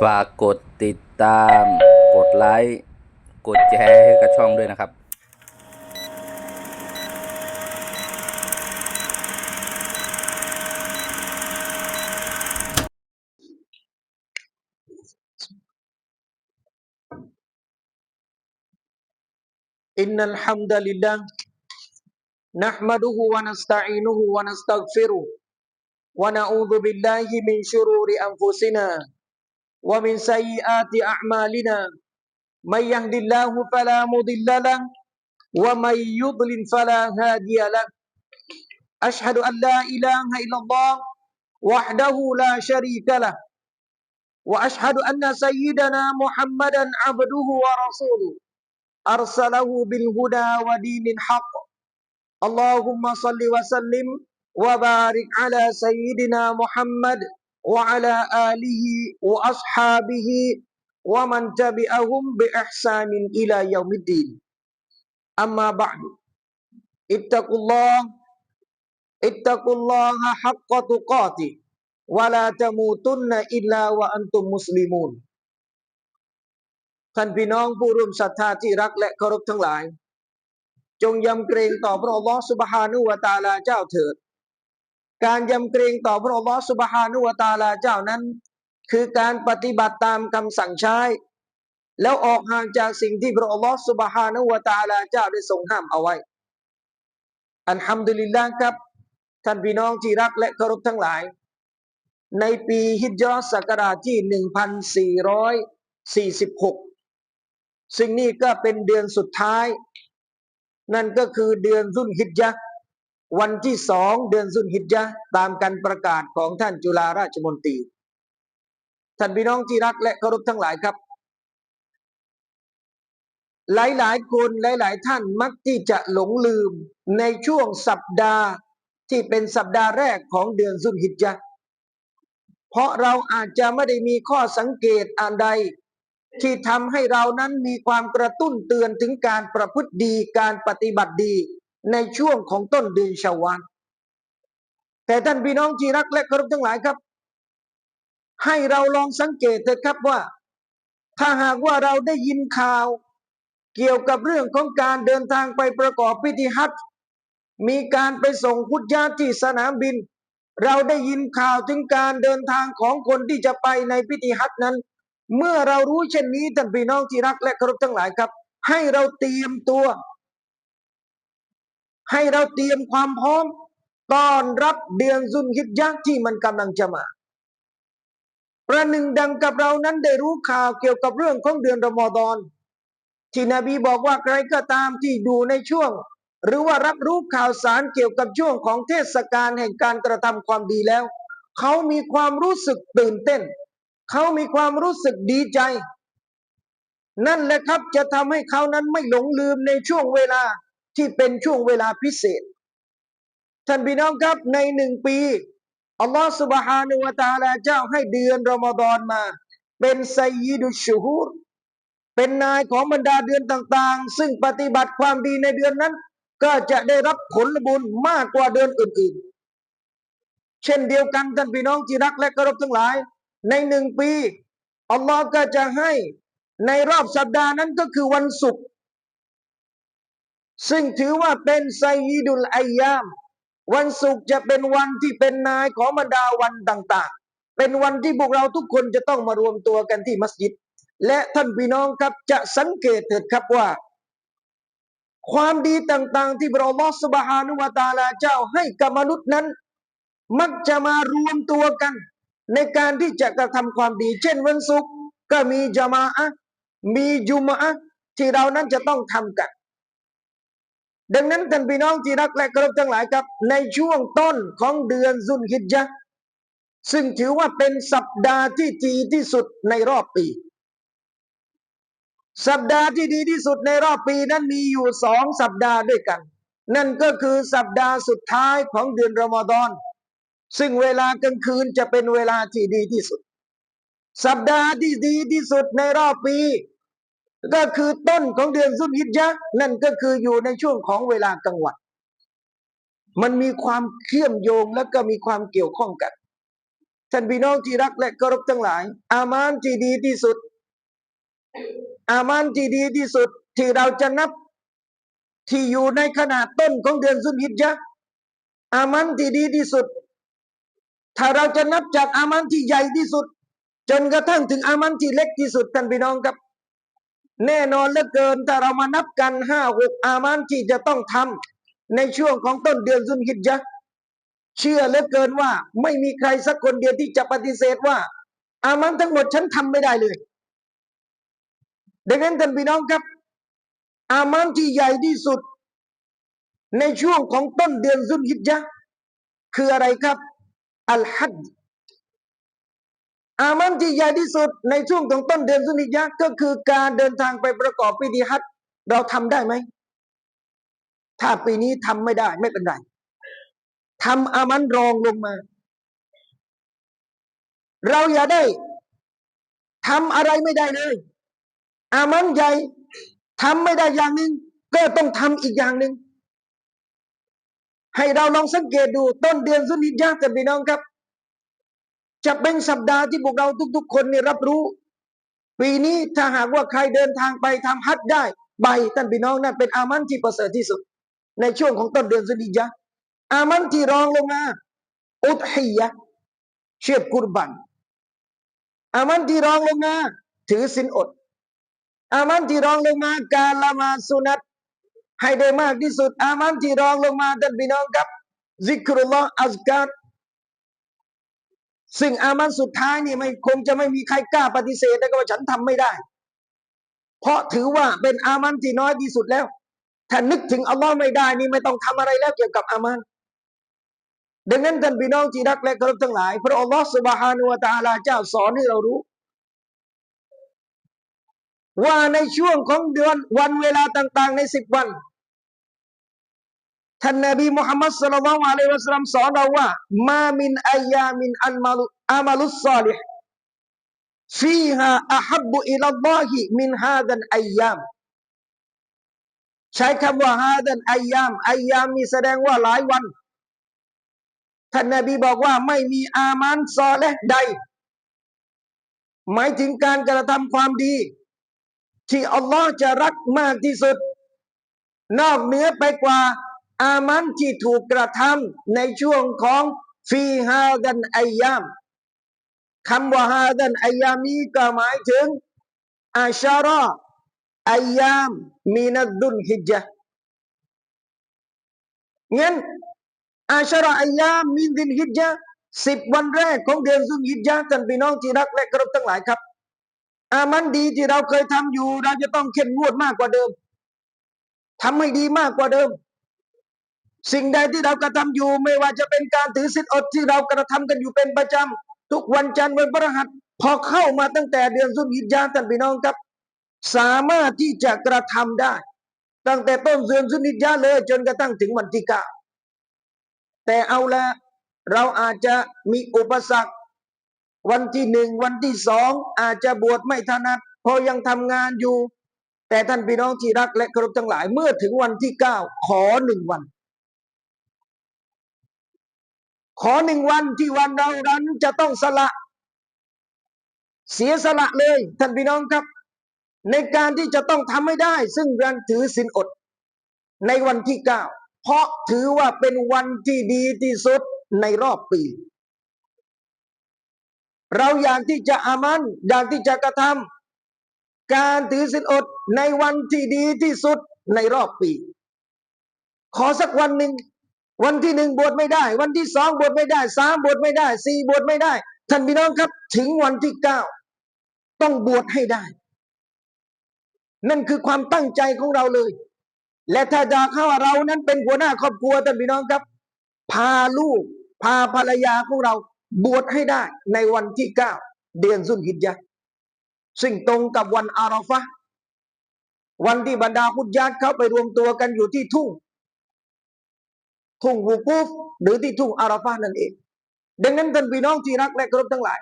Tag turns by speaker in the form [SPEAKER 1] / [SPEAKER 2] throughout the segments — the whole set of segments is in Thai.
[SPEAKER 1] ฝากกดติดตาม กดไลค์ กดแชร์ให้กับช่องด้วยนะครับ
[SPEAKER 2] إن الحمد لله نحمده ونستعينه ونستغفره ونعوذ بالله من شرور أنفسنا ومن سيئات أعمالنا من يهد الله فلا مضل له ومن يضلل فلا هادي له. أشهد أن لا إله إلا الله وحده لا شريك له وأشهد أن سيدنا محمدا عبده ورسوله. أرسله بالهدى ودين الحق. اللهم صل وسلم وبارك على سيدنا محمد وعلى آله وأصحابه ومن تبعهم بإحسان إلى يوم الدين أما بعد اتقوا الله اتقوا الله حق تقاته ولا تموتن إلا وأنتم مسلمون ท่านพี่น้องผู้ร่วมศรัทธาที่รักและเคารพทั้งหลาย จงยำเกรงต่อพระอัลลอฮฺสุบฮานุวะตาลาเจ้าเถิด การยำเกรงต่อพระอัลลอสุบฮานุวตาลาเจ้านั้น คือการปฏิบัติตามคำสั่งใช้ แล้วออกห่างจากสิ่งที่พระอัลลอสุบฮานุวตาลาเจ้าได้ทรงห้ามเอาไว้ อันฮัมดุลิลละครับ ท่านพี่น้องที่รักและเคารพทั้งหลาย ในปีฮิจญร์ศักราชที่ 1446 ซึ่งนี่ก็เป็นเดือนสุดท้าย นั่นก็คือเดือนสุนฮิจญะห์ วันที่สองเดือนสุนฮิจญะห์ตามการประกาศของท่านจุฬาราชมนตรี ท่านพี่น้องที่รักและเคารพทั้งหลายครับ หลายๆ คนหลาย ๆ ท่านมักที่จะหลงลืมในช่วงสัปดาห์ที่เป็นสัปดาห์แรกของเดือนสุนฮิจญะห์เพราะเราอาจจะไม่ได้มีข้อสังเกตอันใด ที่ทำให้เรานั้นมีความกระตุ้นเตือนถึงการประพฤติดีการปฏิบัติดี ในช่วงของต้นเดือนชาวาลแต่ท่านพี่น้องที่รักและเคารพทั้งหลายครับ ให้เราลองสังเกตเถอะครับว่า ถ้าหากว่าเราได้ยินข่าว เกี่ยวกับเรื่องของการเดินทางไปประกอบพิธีฮัจมีการไปส่งพุทธญาติที่สนามบิน เราได้ยินข่าวถึงการเดินทางของคนที่จะไปในพิธีฮัจนั้น เมื่อเรารู้เช่นนี้ท่านพี่น้องที่รักและเคารพทั้งหลายครับ ให้เราเตรียมตัว ให้เราเตรียมความพร้อมต้อนรับเดือนซุนฮิจญะที่มันกำลังจะมา ประหนึ่งดังกับเรานั้นได้รู้ข่าวเกี่ยวกับเรื่องของเดือนรอมฎอน ที่นบีบอกว่าใครก็ตามที่ดูในช่วง หรือว่ารับรู้ข่าวสารเกี่ยวกับช่วงของเทศกาลแห่งการกระทำความดีแล้ว เขามีความรู้สึกตื่นเต้น เขามีความรู้สึกดีใจ นั่นแหละครับจะทำให้เขานั้นไม่หลงลืมในช่วงเวลา ที่เป็นช่วงเวลาพิเศษ ท่านพี่น้องครับในหนึ่งปีอัลลอฮฺสุบฮานุวะตาลาเจ้าให้เดือนรอมฎอนมา เป็นไซยิดุชูฮูรเป็นนายของบรรดาเดือนต่างๆ ซึ่งปฏิบัติความดีในเดือนนั้น ก็จะได้รับผลบุญมากกว่าเดือนอื่นๆ เช่นเดียวกันท่านพี่น้องที่รักและเคารพทั้งหลาย ในหนึ่งปีอัลลอฮ์ก็จะให้ในรอบสัปดาห์นั้นก็คือวันศุกร์ ซึ่งถือว่าเป็นไซยิดุลอายาม วันศุกร์จะเป็นวันที่เป็นนายของบรรดาวันต่างๆ เป็นวันที่พวกเราทุกคนจะต้องมารวมตัวกันที่มัสยิด และท่านพี่น้องครับจะสังเกตเถิดครับว่า ความดีต่างๆ ที่พระอสบฮานุวาตาลาเจ้าให้กับมนุษย์นั้น มักจะมารวมตัวกัน ในการที่จะกระทำความดี เช่นวันศุกร์ก็มีจามาอะห์มีจุมอะห์ที่เรานั้นจะต้องทำกัน ดังนั้นท่านพี่น้องที่รักและเคารพทั้งหลายครับ ในช่วงต้นของเดือนซุนฮิจญะซึ่งถือว่าเป็นสัปดาห์ที่ดีที่สุดในรอบปี สัปดาห์ที่ดีที่สุดในรอบปีนั้นมีอยู่สองสัปดาห์ด้วยกัน นั่นก็คือสัปดาห์สุดท้ายของเดือนรอมฎอน ซึ่งเวลากลางคืนจะเป็นเวลาที่ดีที่สุด สัปดาห์ที่ดีที่สุดในรอบปี ก็คือต้นของเดือนสุนฮิจญะนั่นก็คืออยู่ในช่วงของเวลากลางวันมันมีความเชื่อมโยงและก็มีความเกี่ยวข้องกันท่านพี่น้องที่รักและเคารพทั้งหลาย อามานที่ดีที่สุด อามานที่ดีที่สุด ที่เราจะนับ ที่อยู่ในขนาดต้นของเดือนสุนฮิจญะอามันที่ดีที่สุด ถ้าเราจะนับจากอามันที่ใหญ่ที่สุด จนกระทั่งถึงอามันที่เล็กที่สุดท่านพี่น้องครับ แน่นอนเหลือเกินถ้าเรามานับกันห้าหกอามันที่จะต้องทำในช่วงของต้นเดือนสุนฮิจญะห์เชื่อเหลือเกินว่า ไม่มีใครสักคนเดียวที่จะปฏิเสธว่า อามันทั้งหมดฉันทำไม่ได้เลยดังนั้นท่านพี่น้องครับ อามันที่ใหญ่ที่สุด ในช่วงของต้นเดือนซุลฮิจญะห์คืออะไรครับ อัลฮัจ อามันที่ใหญ่ที่สุดในช่วงของต้นเดือนซุลฮิจญะห์ก็คือการเดินทางไปประกอบพิธีฮัจเราทำได้ไหม ถ้าปีนี้ทำไม่ได้ไม่เป็นไรทำอามันรองลงมา เราอย่าได้ทำอะไรไม่ได้เลย อามันใหญ่ทำไม่ได้อย่างหนึ่งก็ต้องทำอีกอย่างหนึ่งให้เราลองสังเกตดูต้นเดือนสุนิจยะกันพี่น้องครับ จะเป็นสัปดาห์ที่พวกเราทุก ๆ คนเนี่ยรับรู้ ปีนี้ถ้าหากว่าใครเดินทางไปทำฮัจญ์ได้ใบท่านพี่น้องนั่นเป็นอามันที่ประเสริฐที่สุด ในช่วงของต้นเดือนสุนิจยะอามันที่รองลงมาอุทฮียะเชียบกุรบัน อามันที่รองลงมาถือสินอด อามันที่รองลงมาการละมาสุนัตให้ได้มากที่สุด อามันที่รองลงมาท่านพี่น้องครับซิกรุลลอฮ์อัซการ ซึ่งอามันสุดท้ายนี่ไม่คงจะไม่มีใครกล้าปฏิเสธได้ก็ว่าฉันทำไม่ได้ เพราะถือว่าเป็นอามันที่น้อยที่สุดแล้ว ถ้านึกถึงอัลลอฮ์ไม่ได้นี่ไม่ต้องทำอะไรแล้วเกี่ยวกับอามันดังนั้นท่านพี่น้องที่รักและเคารพทั้งหลาย พระอัลลอฮ์สุบฮานุวะตาลาเจ้าสอนให้เรารู้ ว่าในช่วงของเดือนวันเวลาต่าง ๆ ในสิบวัน ท่านนบีมุฮัมมัดสุลลัลลอฮุอะลัยฮิวะสัลลัมสอนเราว่ามามินอายามินอันมาลุอามัลุสซาลิฮฟีฮาอะฮับบุอิลลอฮิมินฮาดันอายามใช้คำว่าฮาดันอายามอายามมีแสดงว่าหลายวันท่านนบีบอกว่าไม่มีอามันซอและใด หมายถึงการกระทำความดี ที่อัลลอฮ์จะรักมากที่สุด นอกเหนือไปกว่า อามันที่ถูกกระทำในช่วงของฟีฮาดันอายามคำว่าฮาดันอายามีก็หมายถึงอาชาระอายามมีนัดดุลฮิจญะห์งั้นอาชาระอายามมินดินฮิจญะห์สิบวันแรกของเดือนซุลฮิจญะห์ท่านพี่น้องที่รักและครพทั้งหลายครับ อามันดีที่เราเคยทำอยู่ เราจะต้องเข้มงวดมากกว่าเดิมทำให้ดีมากกว่าเดิม สิ่งใดที่เรากระทำอยู่ ไม่ว่าจะเป็นการถือศีลอดที่เรากระทำกันอยู่เป็นประจำทุกวันจันทร์วันพฤหัสพอเข้ามาตั้งแต่เดือนสุนฮิจญาท่านพี่น้องครับ สามารถที่จะกระทำได้ ตั้งแต่ต้นเดือนสุนฮิจญาเลย จนกระทั่งถึงวันที่เก้าแต่เอาละเราอาจจะมีอุปสรรค วันที่หนึ่งวันที่สองอาจจะบวชไม่ถนัดพราะยังทำงานอยู่ แต่ท่านพี่น้องที่รักและเคารพทั้งหลายเมื่อถึงวันที่เก้าขอหนึ่งวัน ขอหนึ่งวันที่วันเรานั้นจะต้องสละ เสียสละเลย ท่านพี่น้องครับ ในการที่จะต้องทำให้ได้ ซึ่งการถือศีลอด ในวันที่เก้าเพราะถือว่าเป็นวันที่ดีที่สุดในรอบปี เราอยากที่จะอามันอยากที่จะกระทำการถือศีลอดในวันที่ดีที่สุดในรอบปี ขอสักวันหนึ่ง วันที่หนึ่งบวชไม่ได้ วันที่สองบวชไม่ได้สามบวชไม่ได้สี่บวชไม่ได้ ท่านพี่น้องครับ ถึงวันที่เก้าต้องบวชให้ได้ นั่นคือความตั้งใจของเราเลย และถ้าจะเข้าวเรานั้นเป็นหัวหน้าครอบครัวท่านพี่น้องครับ พาลูก พาภรรยาของเราบวชให้ได้ ในวันที่เก้าเดือนสุนฮิจญะห์ซึ่งตรงกับวันอาราฟะวันที่บรรดาพุทธญาติเขาไปรวมตัวกันอยู่ที่ทุ่ง ทุ่งวูกูฟหรือที่ทุ่งอาราฟะห์นั่นเอง ดังนั้นท่านพี่น้องที่รักและเคารพทั้งหลาย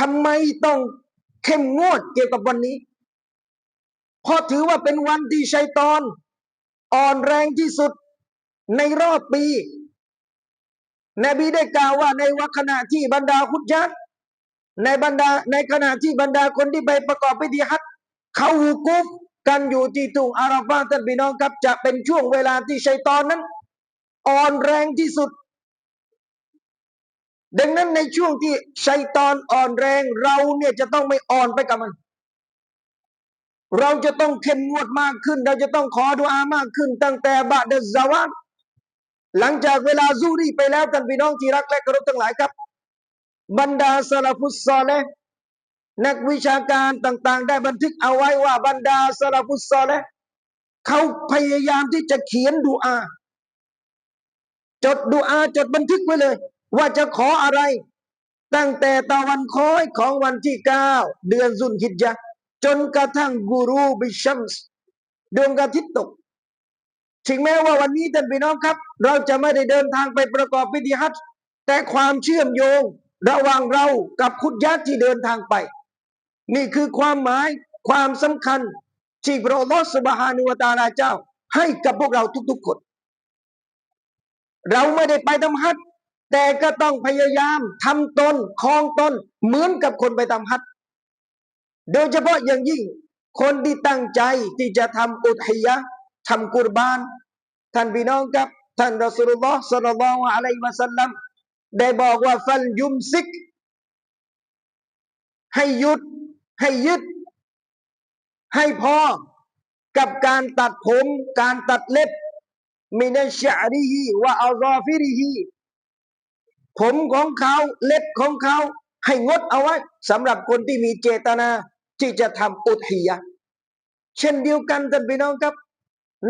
[SPEAKER 2] ทำไมต้องเข้มงวดเกี่ยวกับวันนี้ เพราะถือว่าเป็นวันที่ชัยตอน อ่อนแรงที่สุดในรอบปี นบีได้กล่าวว่าในวัขณะที่บรรดาคุจัดในบรรดาในขณะที่บรรดาคนที่ไปประกอบพิธีฮัจเขาหูกุฟกันอยู่ที่ทุ่งอาราฟาท่านพี่น้องครับจะเป็นช่วงเวลาที่ชัยตอนนั้น อ่อนแรงที่สุด ดังนั้นในช่วงที่ชัยตอนอ่อนแรง เราเนี่ยจะต้องไม่อ่อนไปกับมัน เราจะต้องเข้มงวดมากขึ้น เราจะต้องขอดุอามากขึ้น ตั้งแต่บาดซาวานหลังจากเวลาซูรีไปแล้วท่านพี่น้องที่รักและเคารพทั้งหลายครับ บรรดาสลาฟุตซอลแลนักวิชาการต่าง ๆ ได้บันทึกเอาไว้ว่าบรรดาสลาฟุตซอลแลเขาพยายามที่จะเขียนดุอา จดดุอาจดบันทึกไว้เลย ว่าจะขออะไร ตั้งแต่ตะวันค้อยของวันที่เก้าเดือนสุนฮิจญะห์จนกระทั่งกูรูบิชัมส์ดวงอาทิตย์ตกถึงแม้ว่าวันนี้ท่านพี่น้องครับ เราจะไม่ได้เดินทางไปประกอบพิธีฮัจญ์แต่ความเชื่อมโยงระหว่างเรากับคุดยักษ์ที่เดินทางไป นี่คือความหมายความสำคัญที่พระลอสบฮานุวตาลาเจ้า ให้กับพวกเราทุกๆคน เราไม่ได้ไปทำฮัจญ์แต่ก็ต้องพยายามทำตนคลองตนเหมือนกับคนไปทำฮัจญ์โดยเฉพาะอย่างยิ่ง คนที่ตั้งใจที่จะทำอุทัยะทำกุรบาน ท่านพี่น้องครับท่านรอสูลุลลอฮ์สัลลัลลอฮุอะลัยฮิวะสัลลัมได้บอกว่าฟัลยุมซิก ให้หยุด ให้ยึด ให้พอกับการตัดผม การตัดเล็บ มินัชะริฮีวะอัลอฟิริฮีผมของเขาเล็บของเขาให้งดเอาไว้สำหรับคนที่มีเจตนาที่จะทำอุทยะเช่นเดียวกันท่านพี่น้องครับ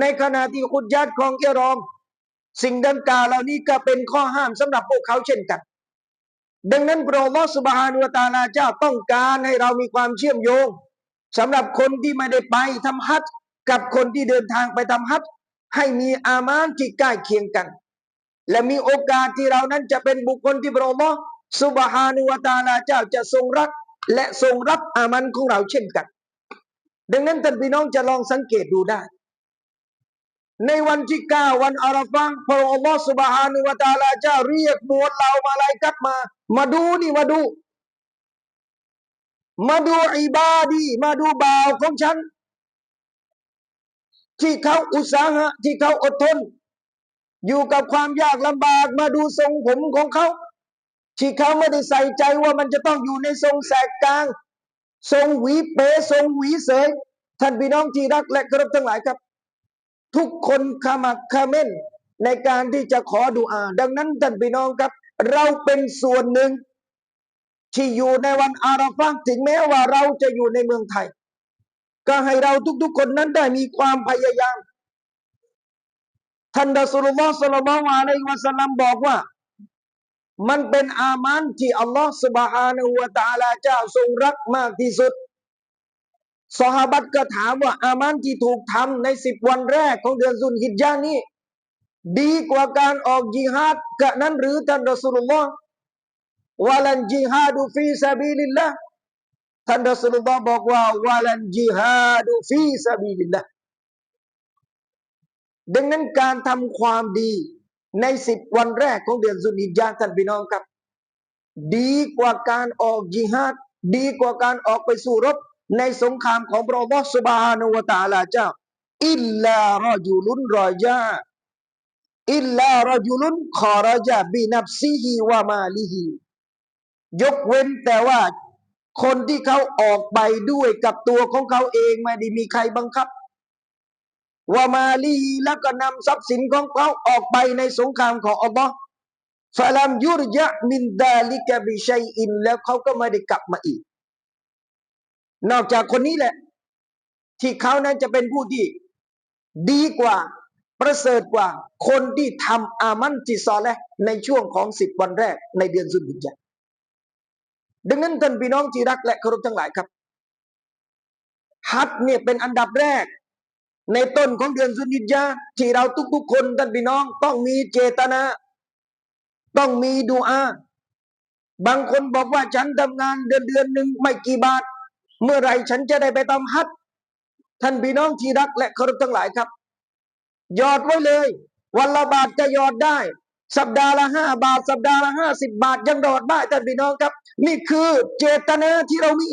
[SPEAKER 2] ในขณะที่คุญญาติของอิรอม สิ่งดังกล่าวเหล่านี้ก็เป็นข้อห้ามสำหรับพวกเขาเช่นกัน ดังนั้นพระอสุบฮานุตาลาเจ้าต้องการให้เรามีความเชื่อมโยงสำหรับคนที่ไม่ได้ไปทำฮัจญ์กับคนที่เดินทางไปทำฮัจญ์ ให้มีอามานที่ใกล้เคียงกัน และมีโอกาสที่เรานั้นจะเป็นบุคคลที่พระองค์สุบฮานุวตาลาเจ้าจะทรงรัก และทรงรับอามันของเราเช่นกัน ดังนั้นท่านพี่น้องจะลองสังเกตดูได้ ในวันที่เก้าวันอาราฟะห์พระองค์สุบฮานุวตาลาเจ้าเรียกมวลเหล่ามาลายกัดมา มาดูนี่มาดู มาดูอิบาดี มาดูบ่าวของฉัน ที่เขาอุตสาหะที่เขาอดทน อยู่กับความยากลำบากมาดูทรงผมของเขา ที่เขาไม่ได้ใส่ใจว่ามันจะต้องอยู่ในทรงแสกกลาง ทรงหวีเป๋ทรงหวีเสยท่านพี่น้องที่รักและเคารพทั้งหลายครับ ทุกคนขมักเขม้นในการที่จะขอดุอา ดังนั้นท่านพี่น้องครับ เราเป็นส่วนหนึ่งที่อยู่ในวันอาราฟะห์ถึงแม้ว่าเราจะอยู่ในเมืองไทย ก็ให้เราทุกๆคนนั้นได้มีความพยายาม ท่านดาสุลลอฮ์สัลลอฮุอะลัยฮิวะสัลลัมบอกว่า มันเป็นอามันที่อัลลอฮ์สุบฮานะฮูวตาลาเจ้าทรงรักมากที่สุดสหบัตก็ถามว่า อามันที่ถูกทำในสิบวันแรกของเดือนสุนฮิจญานี้ ดีกว่าการออกยิฮาดกะนั้นหรือท่านรอสุลลอฮ์วะลันยิฮาดูฟีซาบิลิลละ ท่านรอสูลุลลอฮ์บอกว่าวะลันจิฮาดูฟีซาบีลิลละดังนั้นการทำความดีในสิบวันแรกของเดือนซุนฮิจญาท่านพี่น้องครับ ดีกว่าการออกจิฮาดดีกว่าการออกไปสู้รบในสงครามของพระอสบฮานุวตาลาเจ้า อิลลารอจุลุนรอยาอิลลารอจุลุนขอรจาบินับซีฮีวามาลิฮียกเว้นแต่ว่า คนที่เขาออกไปด้วยกับตัวของเขาเองไม่ได้มีใครบังคับวามาลีแล้วก็นำทรัพย์สินของเขาออกไปในสงครามของอัลลอฮ์ฟาลัมยุรยะมินดาลิกะบิชัยอินแล้วเขาก็ไม่ได้กลับมาอีก นอกจากคนนี้แหละ ที่เขานั้นจะเป็นผู้ที่ดีกว่าประเสริฐกว่า คนที่ทำอามันจิซอและในช่วงของสิบวันแรกในเดือนสุนฮิจญะห์ ดังนั้นท่านพี่น้องที่รักและเคารพทั้งหลายครับ ฮัจเนี่ยเป็นอันดับแรก ในต้นของเดือนสุนิจญะห์ที่เราทุกๆคนท่านพี่น้องต้องมีเจตนา ต้องมีดูอาบางคนบอกว่าฉันทำงานเดือนเดือนหนึ่งไม่กี่บาท เมื่อไรฉันจะได้ไปทำฮัจท่านพี่น้องที่รักและเคารพทั้งหลายครับยอดไว้เลย วันละบาทจะยอดได้ สัปดาห์ละห้าบาท สัปดาห์ละห้าสิบบาท ยังรอดได้ท่านพี่น้องครับ นี่คือเจตนาที่เรามี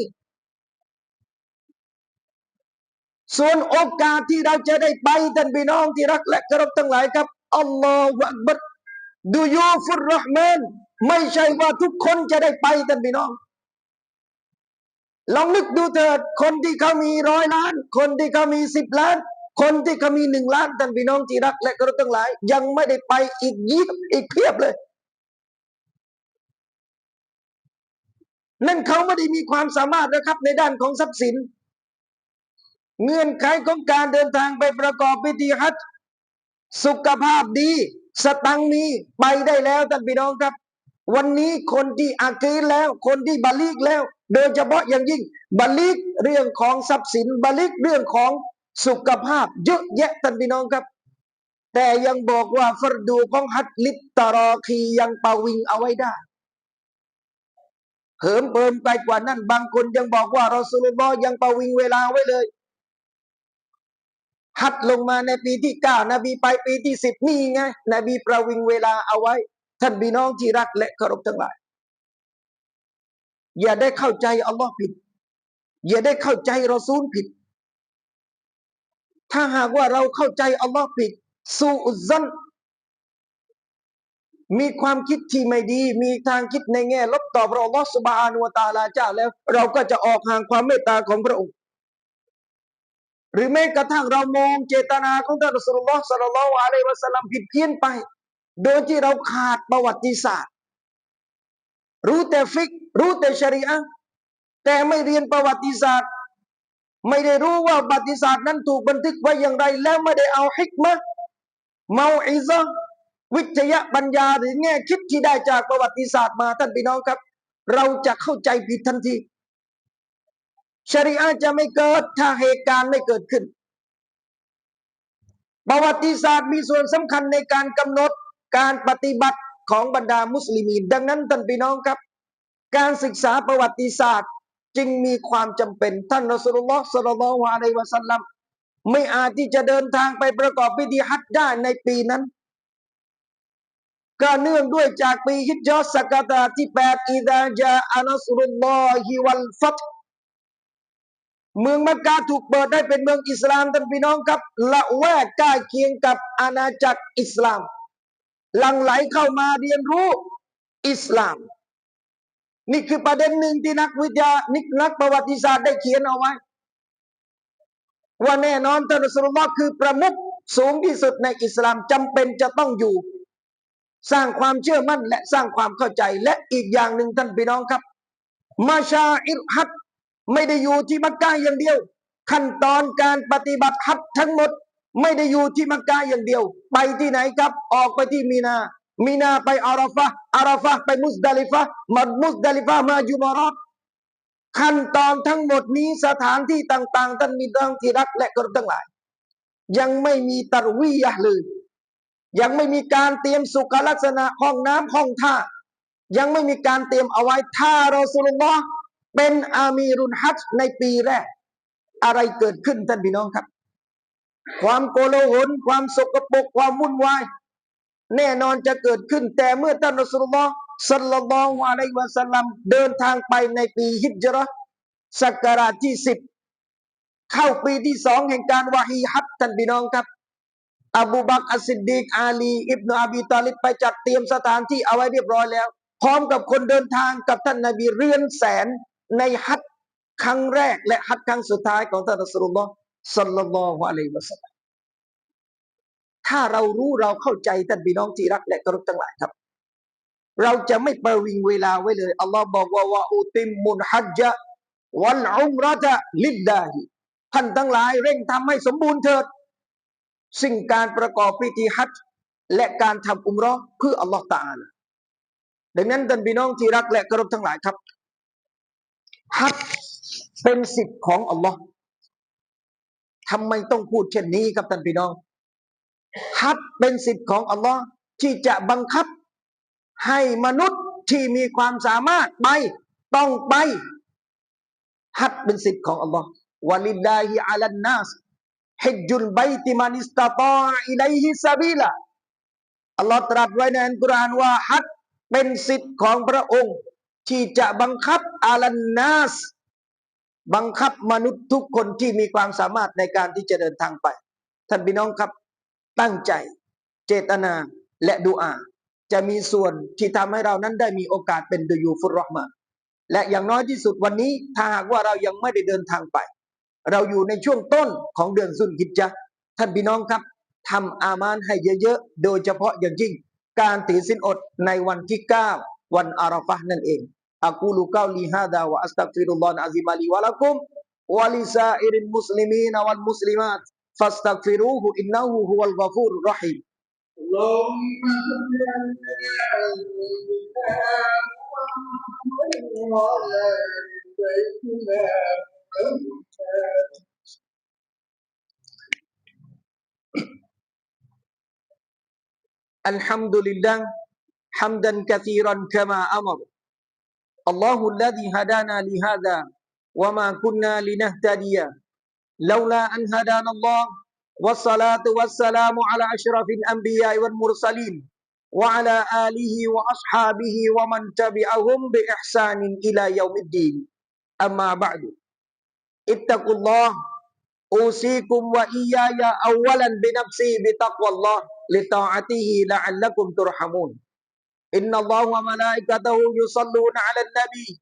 [SPEAKER 2] ส่วนโอกาสที่เราจะได้ไปท่านพี่น้องที่รักและเคารพทั้งหลายครับอัลลอฮฺบัรดูยูฟุรเราะห์มานไม่ใช่ว่าทุกคนจะได้ไปท่านพี่น้องลองนึกดูเถิดคนที่เขามีร้อยล้าน คนที่เขามีสิบล้าน คนที่เขามีหนึ่งล้านท่านพี่น้องที่รัก และเคารพทั้งหลาย ยังไม่ได้ไปอีกยิบอีกเพียบเลย นั่นเขาไม่ได้มีความสามารถนะครับ ในด้านของทรัพย์สิน เงื่อนไขของการเดินทางไปประกอบพิธีฮัจสุขภาพดี สตังมีไปได้แล้วท่านพี่น้องครับ วันนี้คนที่อากีแล้ว คนที่บาลีกแล้ว โดยเฉพาะอย่างยิ่งบาลีกเรื่องของทรัพย์สินบาลีกเรื่องของ สุขภาพเยอะแยะท่านพี่น้องครับ แต่ยังบอกว่าฟรดูของฮัจญ์ลิตตรอคียังปาวิงเอาไว้ได้เหิมเพิ่มไปกว่านั้น บางคนยังบอกว่ารอสูลุลลอยังประวิงเวลาไว้เลย ฮัดลงมาในปีที่เก้านบีไปปีที่สิบนี่ไงนบีประวิงเวลาเอาไว้ ท่านพี่น้องที่รักและเคารพทั้งหลาย อย่าได้เข้าใจอัลลอฮ์ผิด อย่าได้เข้าใจรอซูลผิด ถ้าหากว่าเราเข้าใจอัลลอฮ์ผิดสูอุซันมีความคิดที่ไม่ดี มีทางคิดในแง่ลบต่อพระองค์สุบานุวตาลาเจ้าแล้ว เราก็จะออกห่างความเมตตาของพระองค์ หรือแม้กระทั่งเรามองเจตนาของท่านอสูลุลลอฮ์สัลลัลลอฮุอะลัยวะสัลลัมผิดเพี้ยนไป โดยที่เราขาดประวัติศาสตร์ รู้แต่ฟิก รู้แต่ชริอะแต่ไม่เรียนประวัติศาสตร์ ไม่ได้รู้ว่าประวัติศาสตร์นั้นถูกบันทึกไว้อย่างไร แล้วไม่ได้เอาฮิกมะห์เมาอิซะห์วิทยาปัญญาหรือแง่คิดที่ได้จากประวัติศาสตร์มาท่านพี่น้องครับ เราจะเข้าใจผิดทันทีชริอะจะไม่เกิดถ้าเหตุการณ์ไม่เกิดขึ้น ประวัติศาสตร์มีส่วนสำคัญในการกำหนดการปฏิบัติของบรรดามุสลิมีดังนั้นท่านพี่น้องครับ การศึกษาประวัติศาสตร์ จึงมีความจำเป็นท่านรอสูลุลลอฮ์สัลลัลลอฮุอะลัยวะสัลลัมไม่อาจที่จะเดินทางไปประกอบพิธีฮัจญ์ได้ในปีนั้น ก็เนื่องด้วยจากปีฮิจญอสกตาที่แปดอิดาจาอานัสรุลลอฮิวัลฟัตเมืองมักกะถูกเปิดได้เป็นเมืองอิสลามท่านพี่น้องครับ ละแวกใกล้เคียงกับอาณาจักรอิสลามหลังไหลเข้ามาเรียนรู้อิสลาม นี่คือประเด็นหนึ่งที่นักวิทยานิกนักประวัติศาสตร์ได้เขียนเอาไว้ ว่าแน่นอนท่านรอสูลุลลอฮ์คือประมุขสูงที่สุดในอิสลามจำเป็นจะต้องอยู่ สร้างความเชื่อมั่นและสร้างความเข้าใจ และอีกอย่างหนึ่งท่านพี่น้องครับ มาชาอิรฮัดไม่ได้อยู่ที่มักกะอย่างเดียว ขั้นตอนการปฏิบัติฮัดทั้งหมด ไม่ได้อยู่ที่มักกะอย่างเดียว ไปที่ไหนครับ ออกไปที่มีนา มีนาไปอาราฟะอาราฟะไปมุสดาลิฟะมามุสดาลิฟะมาจุมารอดขั้นตอนทั้งหมดนี้สถานที่ต่าง ๆ ท่านมีทั้งที่รักและกรบทั้งหลาย ยังไม่มีตรวียะห์เลย ยังไม่มีการเตรียมสุขลักษณะห้องน้ำห้องท่า ยังไม่มีการเตรียมเอาไว้ถ้ารอสูลุลลอเป็นอามีรุนฮัจในปีแรก อะไรเกิดขึ้นท่านพี่น้องครับ ความโกลาหลความสกปรกความวุ่นวาย แน่นอนจะเกิดขึ้น แต่เมื่อท่านรอสูลุลลอฮ์สัลลัลลอฮุอะลัยวะสัลลัมเดินทางไปในปีฮิจราะห์ศักราชที่สิบเข้าปีที่สองแห่งการวาฮีฮัดท่านพี่น้องครับ อบูบักอัสซิดดีกอาลี อิบนาอบีตาลิบไปจัดเตรียมสถานที่เอาไว้เรียบร้อยแล้ว พร้อมกับคนเดินทางกับท่านนาบีเรือนแสนในฮัจญ์ครั้งแรกและฮัจญ์ครั้งสุดท้ายของท่านรอสูลุลลอฮ์สัลลัลลอฮุอะลัยวะสัลลัม ถ้าเรารู้เราเข้าใจท่านพี่น้องที่รักและเคารพทั้งหลายครับ เราจะไม่ประวิงเวลาไว้เลยอัลลอฮ์บอกว่าวะอุติมมุนฮัจญะวัลอุมราะตะลิลลาฮิท่านทั้งหลายเร่งทำให้สมบูรณ์เถิด สิ่งการประกอบพิธีฮัจและการทำอุมราะห์เพื่ออัลลอฮ์ตาลดังนั้นท่านพี่น้องที่รักและเคารพทั้งหลายครับฮัจเป็นสิทธิ์ของอัลลอฮ์ทำไมต้องพูดเช่นนี้ครับท่านพี่น้อง ฮัจเป็นสิทธิ์ของอัลลอฮ์ที่จะบังคับ ให้มนุษย์ที่มีความสามารถไปต้องไปฮัจเป็นสิทธิ์ของอัลลอฮ์วะลิลลาฮิอาลันนัสฮิจุลไบติมานิสตาตออิลัยฮิซาบิละอัลลอฮ์ตรัสไว้ในอัลกุรอานว่าฮัดเป็นสิทธิ์ของพระองค์ ที่จะบังคับอาลันนาส บังคับมนุษย์ทุกคนที่มีความสามารถในการที่จะเดินทางไป ท่านพี่น้องครับ ตั้งใจ เจตนาและดูอา จะมีส่วนที่ทำให้เรานั้นได้มีโอกาสเป็นดูยูฟุรเราะห์มาและอย่างน้อยที่สุดวันนี้ถ้าหากว่าเรายังไม่ได้เดินทางไป เราอยู่ในช่วงต้นของเดือนซุนกิจจะห์ท่านพี่น้องครับทำอามานให้เยอะๆ โดยเฉพาะอย่างยิ่ง การถือสินอดในวันที่ 9 วันอาราฟะห์นั่นเองอักูลูกาลีฮาดาวะอัสตักฟิรุลลอฮ์อะซิมะลีวะละกุมวะลิซาอิริลมุสลิมีนวัลมุสลิมาต فاستغفروه إنه هو الغفور الرحيم.
[SPEAKER 3] اللهم على
[SPEAKER 2] الحمد لله حمدا كثيرا كما أمر. الله الذي هدانا لهذا وما كنا لنهتدي. لولا أن هدانا الله والصلاة والسلام على أشرف الأنبياء والمرسلين وعلى آله وأصحابه ومن تبعهم بإحسان إلى يوم الدين. أما بعد اتقوا الله أوصيكم وإياي أولا بنفسي بتقوى الله لطاعته لعلكم ترحمون. إن الله وملائكته يصلون على النبي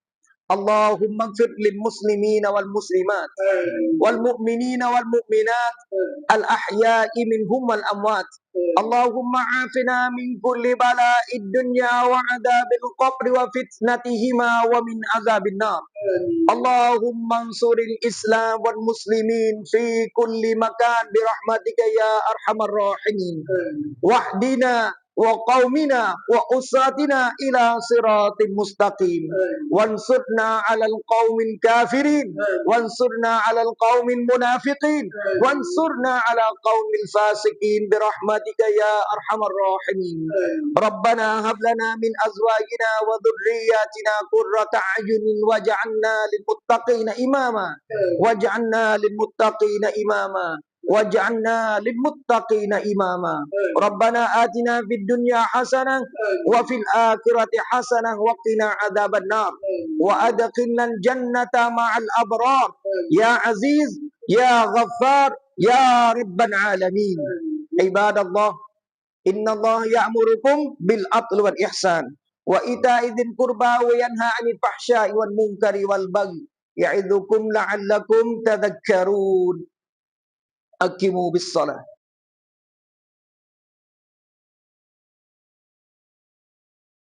[SPEAKER 2] اللهم اغفر للمسلمين والمسلمات والمؤمنين والمؤمنات الأحياء منهم والأموات. اللهم عافنا من كل بلاء الدنيا وعذاب القبر وفتنتهما ومن عذاب النار. اللهم انصر الإسلام والمسلمين في كل مكان برحمتك يا أرحم الراحمين. واهدنا وقومنا وأسرتنا إلى صراط مستقيم. وانصرنا على القوم الكافرين. وانصرنا على القوم المنافقين. وانصرنا على قوم الفاسقين. برحمتك يا أرحم الراحمين. ربنا هب لنا من أزواجنا وذرياتنا قرة أعين واجعلنا للمتقين إماما. واجعلنا للمتقين إماما. واجعلنا للمتقين إماما. ربنا آتنا في الدنيا حسنة وفي الآخرة حسنة وقنا عذاب النار. وأدخلنا الجنة مع الأبرار. يا عزيز يا غفار يا رب العالمين. عباد الله إن الله يأمركم بالعدل والإحسان وإيتاء ذي القربى وينهى عن الفحشاء والمنكر والبغي. يعظكم لعلكم تذكرون. أقيموا بالصلاة.